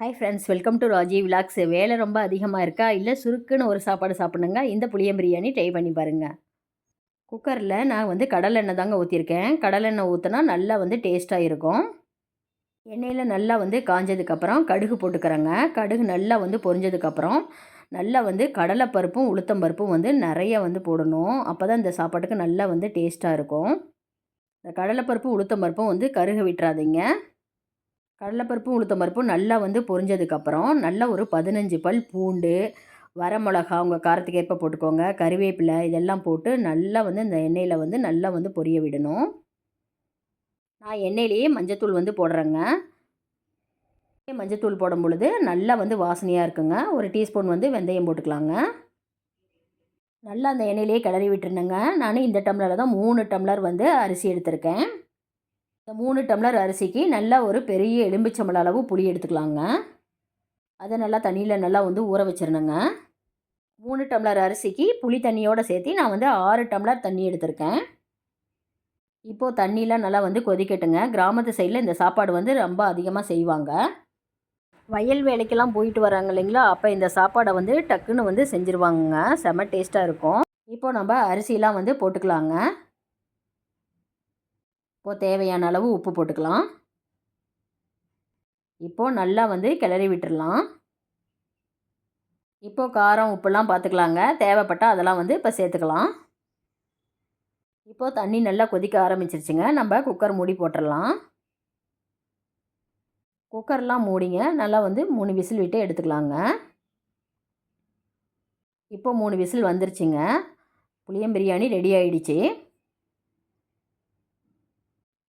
Hi friends welcome to Raji vlogs வேலை ரொம்ப அதிகமாக இருக்கா? இல்லை சுருக்குன்னு ஒரு சாப்பாடு சாப்பிடுங்க. இந்த புளியம் பிரியாணி ட்ரை பண்ணி பாருங்கள் குக்கரில் நான் வந்து கடலெண்ணெய் தாங்க ஊற்றிருக்கேன் கடலெண்ணெய் ஊற்றினா நல்லா வந்து டேஸ்ட்டாக இருக்கும். எண்ணெயில் நல்லா வந்து காஞ்சதுக்கப்புறம் கடுகு போட்டுக்கிறேங்க. கடுகு நல்லா வந்து பொரிஞ்சதுக்கப்புறம் நல்லா வந்து கடலைப்பருப்பும் உளுத்தம் பருப்பும் வந்து நிறைய வந்து போடணும். அப்போ தான் இந்த சாப்பாட்டுக்கு நல்லா வந்து டேஸ்ட்டாக இருக்கும். இந்த கடலைப்பருப்பு உளுத்தம் பருப்பும் வந்து கருக விட்டுறாதீங்க. கடலைப்பருப்பும் உளுத்தம் பருப்பும் நல்லா வந்து பொரிஞ்சதுக்கப்புறம் நல்லா ஒரு பதினஞ்சு பல் பூண்டு வரமிளகா உங்கள் காரத்துக்கு ஏற்ப போட்டுக்கோங்க கருவேப்பிலை இதெல்லாம் போட்டு நல்லா வந்து இந்த எண்ணெயில் வந்து நல்லா வந்து பொரிய விடணும். நான் எண்ணெயிலேயே மஞ்சத்தூள் வந்து போடுறேங்க. மஞ்சத்தூள் போடும் பொழுது நல்லா வந்து வாசனையாக இருக்குங்க. ஒரு டீஸ்பூன் வந்து வெந்தயம் போட்டுக்கலாங்க. நல்லா அந்த எண்ணெயிலேயே கிளறி விட்டுருந்தேங்க நான் இந்த டம்ளரில் தான் மூணு டம்ளர் வந்து அரிசி எடுத்திருக்கேன். இந்த மூணு டம்ளர் அரிசிக்கு நல்லா ஒரு பெரிய எலும்பிச்சம்பள அளவு புளி எடுத்துக்கலாங்க. அதை நல்லா தண்ணியில் நல்லா வந்து ஊற வச்சிடணுங்க மூணு டம்ளர் அரிசிக்கு புளி தண்ணியோடு சேர்த்து நான் வந்து ஆறு டம்ளர் தண்ணி எடுத்திருக்கேன். இப்போது தண்ணியெலாம் நல்லா வந்து கொதிக்கட்டுங்க. கிராமத்து சைடில் இந்த சாப்பாடு வந்து ரொம்ப அதிகமாக செய்வாங்க. வயல் வேலைக்கெல்லாம் போயிட்டு வராங்க இல்லைங்களா? அப்போ இந்த சாப்பாடை வந்து டக்குன்னு வந்து செஞ்சுருவாங்க செம டேஸ்ட்டாக இருக்கும். இப்போது நம்ம அரிசிலாம் வந்து போட்டுக்கலாங்க. இப்போது தேவையான அளவு உப்பு போட்டுக்கலாம். இப்போது நல்லா வந்து கிளறி விட்டுடலாம் இப்போது காரம் உப்புலாம் பார்த்துக்கலாங்க தேவைப்பட்டால் அதெல்லாம் வந்து இப்போ சேர்த்துக்கலாம். இப்போது தண்ணி நல்லா கொதிக்க ஆரம்பிச்சிருச்சுங்க. நம்ம குக்கர் மூடி போட்டுடலாம் குக்கர்லாம் மூடிங்க. நல்லா வந்து மூணு விசில் விட்டு எடுத்துக்கலாங்க. இப்போ மூணு விசில் வந்துருச்சுங்க. புளியம் பிரியாணி ரெடி ஆகிடுச்சி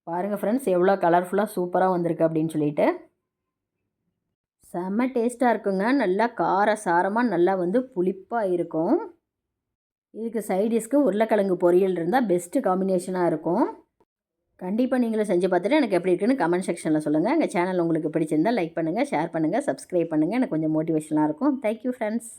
பாருங்கள் ஃப்ரெண்ட்ஸ் எவ்வளோ கலர்ஃபுல்லாக சூப்பராக வந்திருக்கு அப்படின்னு சொல்லிட்டு. செம்ம டேஸ்ட்டாக இருக்குங்க. நல்லா கார சாரமாக நல்லா வந்து புளிப்பாக இருக்கும். இதுக்கு சைடிஷ்க்கு உருளைக்கிழங்கு பொரியல் இருந்தால் பெஸ்ட்டு காம்பினேஷனாக இருக்கும். கண்டிப்பாக நீங்களும் செஞ்சு பார்த்துட்டு எனக்கு எப்படி இருக்குன்னு கமெண்ட் செக்ஷனில் சொல்லுங்கள் எங்கள் சேனல் உங்களுக்கு பிடிச்சிருந்தால் லைக் பண்ணுங்கள் ஷேர் பண்ணுங்கள் சப்ஸ்கிரைப் பண்ணுங்கள் எனக்கு கொஞ்சம் மோட்டிவேஷனாக இருக்கும். Thank you friends